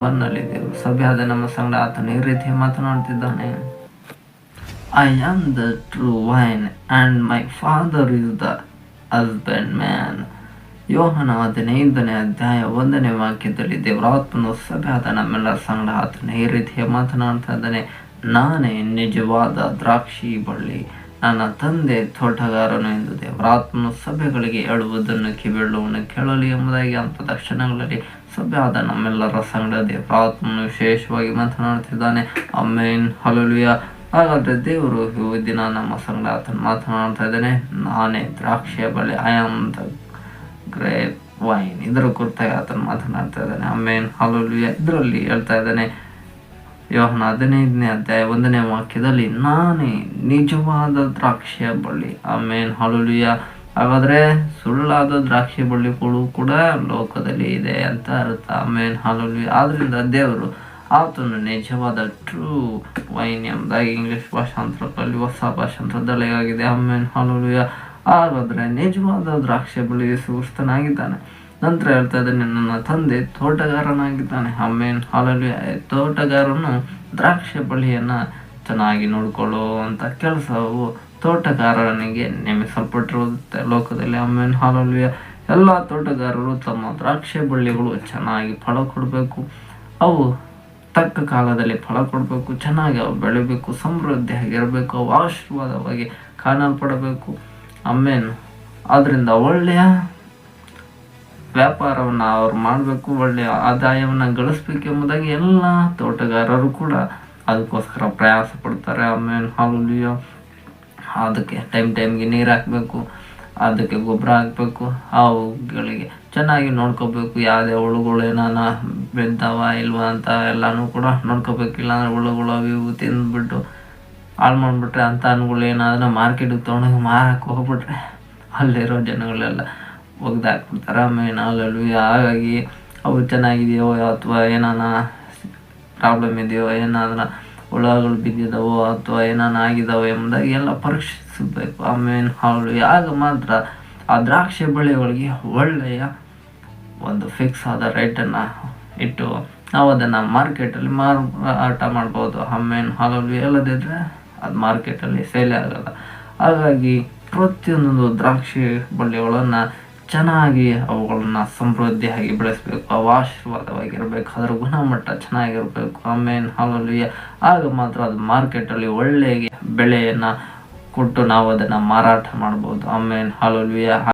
ನಲ್ಲಿ ದೇವರು ಸಭೆಯಾದ ನಮ್ಮ ಸಂಗಡ ಆತನು ಈ ರೀತಿ ಮಾತನಾಡ್ತಿದ್ದಾನೆ I am the true vine and my father is the husbandman ಯೋಹನ ಹದಿನೈದನೇ ಅಧ್ಯಾಯ ಒಂದನೇ ವಾಕ್ಯದಲ್ಲಿ ದೇವರಾತ್ಮನು ಸಭೆಯಾದ ನಮ್ಮೆಲ್ಲರ ಸಂಗಡ ಆತನು ಈ ರೀತಿ ಮಾತನಾಡ್ತಾ ಇದ್ದಾನೆ ನಾನೇ ನಿಜವಾದ ದ್ರಾಕ್ಷಿ ಬಳ್ಳಿ. ನನ್ನ ತಂದೆ ತೋಟಗಾರನು ಎಂದು ದೇವರಾತ್ಮನು ಸಭೆಗಳಿಗೆ ಹೇಳುವುದನ್ನು ಕಿವಿಳುವನು ಕೇಳಲಿ ಎಂಬುದಾಗಿ ಅಂತ ಅಂಥದ ಸಭೆ ಆದ ನಮ್ಮೆಲ್ಲರ ಸಂಗಡ ದೇವರಾತ್ಮನು ವಿಶೇಷವಾಗಿ ಮಾತನಾಡುತ್ತಿದ್ದಾನೆ. ಅಮ್ಮೇನ್ ಹಲಲುಯ ಹಾಗಾದ್ರೆ ದೇವರು ಈ ದಿನ ನಮ್ಮ ಸಂಗಡ ಆತನು ಮಾತನಾಡ್ತಾ ಇದ್ದಾನೆ. ನಾನೇ ದ್ರಾಕ್ಷಿಯ ಬಳಿ ಆಮ್ ದ ಗ್ರೇಪ್ ವೈನ್ ಇದರ ಕುರಿತಾಗಿ ಆತನು ಮಾತನಾಡ್ತಾ ಇದ್ದಾನೆ. ಅಮ್ಮೇನ್ ಹಲಲುಯ ಇದರಲ್ಲಿ ಹೇಳ್ತಾ ಇದ್ದಾನೆ ಯೋಹನ ಹದಿನೈದನೇ ಅಧ್ಯಾಯ ಒಂದನೇ ವಾಕ್ಯದಲ್ಲಿ, ನಾನೇ ನಿಜವಾದ ದ್ರಾಕ್ಷಿಯ ಬಳ್ಳಿ. ಆಮೇನ್, ಹಾಲುಲಿಯ. ಹಾಗಾದ್ರೆ ಸುಳ್ಳಾದ ದ್ರಾಕ್ಷಿ ಬಳ್ಳಿಗಳು ಕೂಡ ಲೋಕದಲ್ಲಿ ಇದೆ ಅಂತ ಅರ್ಥ. ಆಮೇನ್, ಹಲುಲಿಯ. ಆದ್ರಿಂದ ದೇವರು ಆತನು ನಿಜವಾದ ಟ್ರೂ ವೈನ್ ಎಂಬುದಾಗಿ ಇಂಗ್ಲಿಷ್ ಭಾಷಾಂತರದಲ್ಲಿ, ಹೊಸ ಭಾಷಾಂತರದಲ್ಲಿ ಆಗಿದೆ ಆಮೇನ್, ಹಾಲುಲಿಯ. ಹಾಗಾದ್ರೆ ನಿಜವಾದ ದ್ರಾಕ್ಷಿ ಬಳ್ಳಿ ಸುಸ್ತನಾಗಿದ್ದಾನೆ ನಂತರ ಹೇಳ್ತಾ ಇದ್ದಾನೆ, ನನ್ನ ತಂದೆ ತೋಟಗಾರನಾಗಿದ್ದಾನೆ. ಅಮ್ಮೇನ್ ಹಾಲಲ್ಲಿ ತೋಟಗಾರನು ದ್ರಾಕ್ಷಿ ಬಳ್ಳಿಯನ್ನು ಚೆನ್ನಾಗಿ ನೋಡ್ಕೊಳ್ಳುವಂತ ಕೆಲಸವು ತೋಟಗಾರನಿಗೆ ನೇಮಿಸಲ್ಪಟ್ಟಿರುತ್ತೆ ಲೋಕದಲ್ಲಿ ಅಮ್ಮೇನ್ ಹಾಲಲ್ಲಿ ಎಲ್ಲ ತೋಟಗಾರರು ತಮ್ಮ ದ್ರಾಕ್ಷಿ ಬಳ್ಳಿಗಳು ಚೆನ್ನಾಗಿ ಫಲ ಕೊಡಬೇಕು. ಅವು ತಕ್ಕ ಕಾಲದಲ್ಲಿ ಫಲ ಕೊಡಬೇಕು. ಚೆನ್ನಾಗಿ ಅವು ಬೆಳಿಬೇಕು. ಸಮೃದ್ಧಿಯಾಗಿರಬೇಕು ಅವು ಆಶೀರ್ವಾದವಾಗಿ ಕಾಣಲ್ಪಡಬೇಕು. ಅಮ್ಮೇನು ಅದರಿಂದ ಒಳ್ಳೆಯ ವ್ಯಾಪಾರವನ್ನು ಅವ್ರು ಮಾಡಬೇಕು ಒಳ್ಳೆಯ ಆದಾಯವನ್ನು ಗಳಿಸ್ಬೇಕೆಂಬುದಾಗಿ ಎಲ್ಲ ತೋಟಗಾರರು ಕೂಡ ಅದಕ್ಕೋಸ್ಕರ ಪ್ರಯಾಸ ಪಡ್ತಾರೆ. ಆಮೇಲೆ ಹಾಲುಲಿಯೋ ಅದಕ್ಕೆ ಟೈಮ್ ಟೈಮ್ಗೆ ನೀರು ಹಾಕಬೇಕು, ಅದಕ್ಕೆ ಗೊಬ್ಬರ ಹಾಕಬೇಕು ಅವುಗಳಿಗೆ ಚೆನ್ನಾಗಿ ನೋಡ್ಕೋಬೇಕು. ಯಾವುದೇ ಹುಳುಗಳು ಏನಾನ ಬೆದ್ದಾವ ಇಲ್ವಾ ಅಂತ ಎಲ್ಲನೂ ಕೂಡ ನೋಡ್ಕೋಬೇಕು. ಇಲ್ಲಾಂದ್ರೆ ಹುಳುಗಳು ಅವು ಇವು ತಿಂದ್ಬಿಟ್ಟು ಹಾಳು ಮಾಡಿಬಿಟ್ರೆ ಅಂತ ಅನುಗಳು ಏನಾದ್ರೆ ಮಾರ್ಕೆಟಿಗೆ ತೊಗೊಂಡೋಗಿ ಮಾರಕ್ಕೆ ಹೋಗ್ಬಿಟ್ರೆ ಅಲ್ಲಿರೋ ಜನಗಳೆಲ್ಲ ಒಗ್ದು ಹಾಕ್ಬಿಡ್ತಾರೆ ಆಮೇಲೆ ಹಾಲಲ್ಲಿ ಹಾಗಾಗಿ ಅವು ಚೆನ್ನಾಗಿದೆಯೋ ಅಥವಾ ಏನಾನ ಪ್ರಾಬ್ಲಮ್ ಇದೆಯೋ, ಏನಾದ್ರ ಹುಳಗಳು ಬಿದ್ದಿದ್ದಾವೋ ಅಥವಾ ಏನಾನ ಆಗಿದಾವೆ ಎಂಬುದಾಗಿ ಎಲ್ಲ ಪರೀಕ್ಷಿಸಬೇಕು. ಆಮೇಲೆ ಹಾಲು ಆಗ ಮಾತ್ರ ಆ ದ್ರಾಕ್ಷಿ ಬೆಳೆಗಳಿಗೆ ಒಳ್ಳೆಯ ಒಂದು ಫಿಕ್ಸ್ ಆದ ರೇಟನ್ನು ಇಟ್ಟು ನಾವು ಅದನ್ನು ಮಾರ್ಕೆಟಲ್ಲಿ ಮಾರಾಟ ಮಾಡ್ಬೋದು. ಆಮೇನ್ ಹಾಲಲ್ಲಿ ಎಲ್ಲದಿದ್ರೆ ಅದು ಮಾರ್ಕೆಟಲ್ಲಿ ಸೇಲ್ ಆಗಲ್ಲ. ಹಾಗಾಗಿ ಪ್ರತಿಯೊಂದೊಂದು ದ್ರಾಕ್ಷಿ ಬಳ್ಳಿಗಳನ್ನು ಚೆನ್ನಾಗಿ ಅವುಗಳನ್ನ ಸಮೃದ್ಧಿಯಾಗಿ ಬೆಳೆಸಬೇಕು. ಅವು ಆಶೀರ್ವಾದವಾಗಿರಬೇಕು ಅದರ ಗುಣಮಟ್ಟ ಚೆನ್ನಾಗಿರಬೇಕು. ಆಮೇಲೆ ಹಾಲಲ್ಲಿ ಆಗ ಮಾತ್ರ ಅದು ಮಾರ್ಕೆಟಲ್ಲಿ ಒಳ್ಳೆಯ ಬೆಳೆಯನ್ನು ಕೊಟ್ಟು ನಾವು ಅದನ್ನು ಮಾರಾಟ ಮಾಡ್ಬೋದು. ಆಮೇಲೆ ಹಾಲಲ್ಲಿ